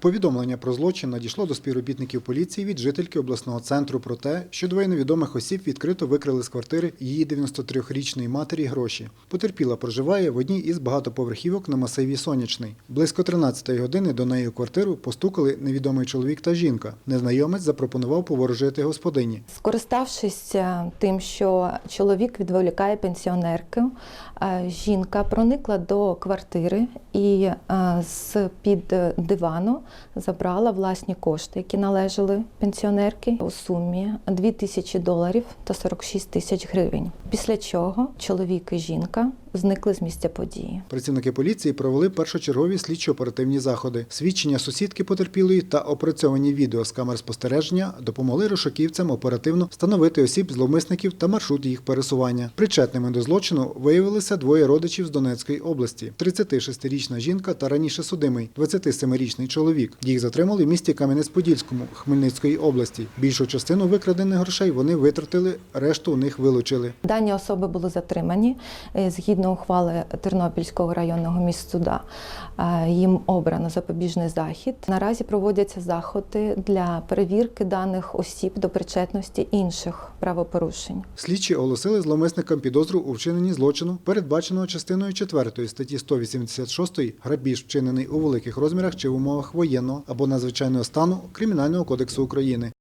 Повідомлення про злочин надійшло до співробітників поліції від жительки обласного центру про те, що двоє невідомих осіб відкрито викрили з квартири її 93-річної матері гроші. Потерпіла проживає в одній із багатоповерхівок на масиві Сонячний. Близько 13-ї години до неї у квартиру постукали невідомий чоловік та жінка. Незнайомець запропонував поворожити господині. Скориставшись е, тим, що чоловік відволікає пенсіонерку, е, жінка проникла до квартири і е, з-під дивану забрала власні кошти, які належали пенсіонерки у сумі 2 тисячі доларів та 46 тисяч гривень. Після чого чоловік і жінка зникли з місця події. Працівники поліції провели першочергові слідчо-оперативні заходи. Свідчення сусідки потерпілої та опрацьовані відео з камер спостереження допомогли розшуківцям оперативно встановити осіб зловмисників та маршрут їх пересування. Причетними до злочину виявилися двоє родичів з Донецької області: 36-річна жінка та раніше судимий 27-річний чоловік. Їх затримали в місті Кам'янець-Подільському Хмельницької області. Більшу частину викрадених грошей вони витратили, решту у них вилучили. Дані особи були затримані Е, згідно ухвали Тернопільського районного міськсуда. е, Їм обрано запобіжний захід. Наразі проводяться заходи для перевірки даних осіб до причетності інших правопорушень. Слідчі оголосили зловмисникам підозру у вчиненні злочину, передбаченого частиною 4 статті 186 грабіж, вчинений у великих розмірах чи в умовах воєнного або надзвичайного стану Кримінального кодексу України.